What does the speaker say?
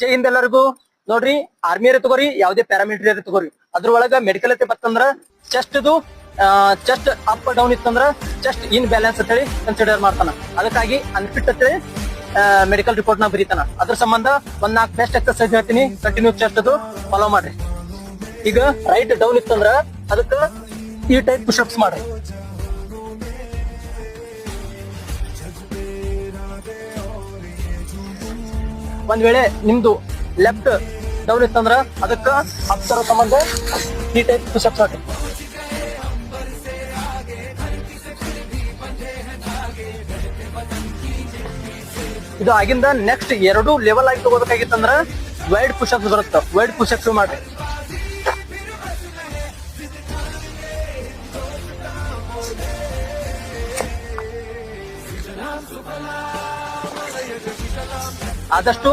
ಜೈ ಹಿಂದ್ ಎಲ್ಲರಿಗೂ. ನೋಡ್ರಿ ಆರ್ಮಿ ತಗೋರಿ, ಯಾವ್ದೇ ಪ್ಯಾರಾಮಿಲಿಟರಿ ತಗೋರಿ. ಅದ್ರೊಳಗ ಮೆಡಿಕಲ್ ಐತಿ ಬತ್ತಂದ್ರ ಚೆಸ್ಟ್ ಚೆಸ್ಟ್ ಅಪ್ ಡೌನ್ ಇತ್ತಂದ್ರ ಚೆಸ್ಟ್ ಇನ್ ಬ್ಯಾಲೆನ್ಸ್ ಅಂತ ಹೇಳಿ ಕನ್ಸಿಡರ್ ಮಾಡ್ತಾನ. ಅದಕ್ಕಾಗಿ ಅನ್ಫಿಟ್ ಅಂತ ಮೆಡಿಕಲ್ ರಿಪೋರ್ಟ್ನ ಬರೀತಾನ. ಅದ್ರ ಸಂಬಂಧ ಒಂದ್ ನಾಲ್ಕು ಬೆಸ್ಟ್ ಎಕ್ಸರ್ಸೈಸ್ ಹೇಳ್ತೀನಿ. ಕಂಟಿನ್ಯೂ ಚೆಸ್ಟ್ ಅದು ಫಾಲೋ ಮಾಡ್ರಿ. ಈಗ ರೈಟ್ ಡೌನ್ ಇತ್ತಂದ್ರ ಅದಕ್ಕ ಈ ಟೈಪ್ ಪುಷಪ್ಸ್ ಮಾಡ್ರಿ. ಒಂದ್ ವೇಳೆ ನಿಮ್ದು ಲೆಫ್ಟ್ ಡೌನ್ ಇತ್ತಂದ್ರ ಅದಕ್ಕ ಹತ್ತರ ತರೋ ಸಂಬಂಧ ಈ ಟೈಪ್ ಪುಷಪ್ಸ್ ಹಾಕಿ. ಇದು ಆಗಿಂದ ನೆಕ್ಸ್ಟ್ ಎರಡು ಲೆವೆಲ್ ಆಗಿ ತಗೋಬೇಕಾಗಿತ್ತಂದ್ರ ವೈಡ್ ಪುಷಪ್ಸ್ ಬರುತ್ತೆ. ವೈಡ್ ಪುಷಪ್ಸ್ ಮಾಡ್ರಿ. ಆದಷ್ಟು